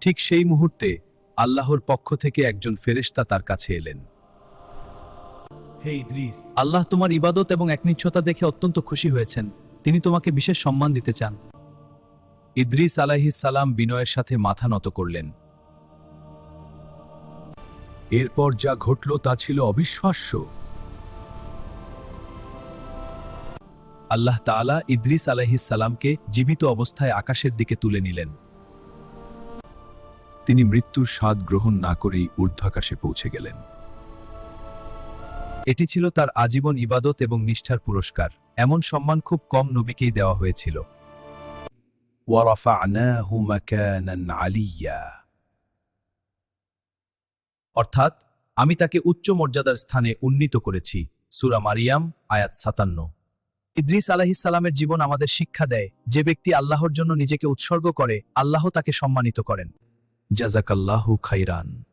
ঠিক সেই মুহূর্তে আল্লাহর পক্ষ থেকে একজন ফেরেশতা তার কাছে এলেন। হে ইদ্রিস। আল্লাহ তোমার ইবাদত এবং একনিচ্ছতা দেখে অত্যন্ত খুশি হয়েছেন। তিনি তোমাকে বিশেষ সম্মান দিতে চান। ইদ্রিস সালাম বিনয়ের সাথে মাথা নত করলেন। এরপর যা ঘটল তা ছিল অবিশ্বাস্য। আল্লাহ তাআলা ইদ্রিস সালামকে জীবিত অবস্থায় আকাশের দিকে তুলে নিলেন। তিনি মৃত্যুর স্বাদ গ্রহণ না করেই ঊর্ধ্বাকাশে পৌঁছে গেলেন। এটি ছিল তার আজীবন ইবাদত এবং নিষ্ঠার পুরস্কার। এমন সম্মান খুব কম নবীকেই দেওয়া হয়েছিল। অর্থাৎ আমি তাকে উচ্চ মর্যাদার স্থানে উন্নীত করেছি সুরা মারিয়াম আয়াত সাতান্ন। ইদ্রিস আলাহিসাল্লামের জীবন আমাদের শিক্ষা দেয় যে ব্যক্তি আল্লাহর জন্য নিজেকে উৎসর্গ করে আল্লাহ তাকে সম্মানিত করেন। জাজাকাল্লাহু খাইরান